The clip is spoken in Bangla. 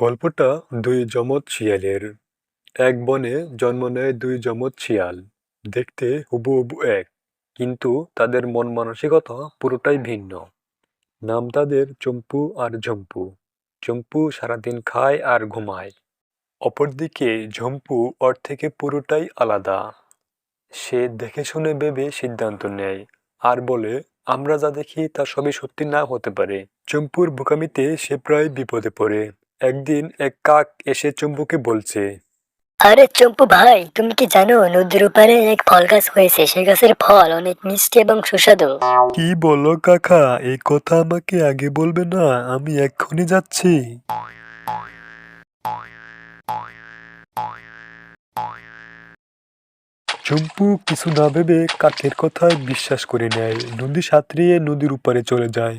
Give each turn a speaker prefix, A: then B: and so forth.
A: গল্পটা দুই যমজ শিয়ালের। এক বনে জন্ম নেয় দুই যমজ শিয়াল। দেখতে হুবহুবু এক, কিন্তু তাদের মন মানসিকতা পুরোটাই ভিন্ন। নাম তাদের চম্পু আর ঝম্পু। চম্পু সারাদিন খায় আর ঘুমায়। অপরদিকে ঝম্পু ওর থেকে পুরোটাই আলাদা। সে দেখে শুনে ভেবে সিদ্ধান্ত নেয় আর বলে, আমরা যা দেখি তা সবই সত্যি না হতে পারে। চম্পুর বোকামিতে সে প্রায় বিপদে পড়ে। একদিন এক কাক এসে চম্পুকে বলছে
B: আরে চম্পু ভাই তুমি কি জানো নদীর ওপারে এক ফল গাছ হয়েছে? সেই গাছের ফল অনেক মিষ্টি এবং সুস্বাদু।
A: কি বলো কাকা এই কথা আমাকে আগে বলবে না আমি এক্ষুনি যাচ্ছি। চম্পু কিছু না ভেবে কাকের কথায় বিশ্বাস করে নেয় নদী সাঁতরিয়ে নদীর উপারে চলে যায়।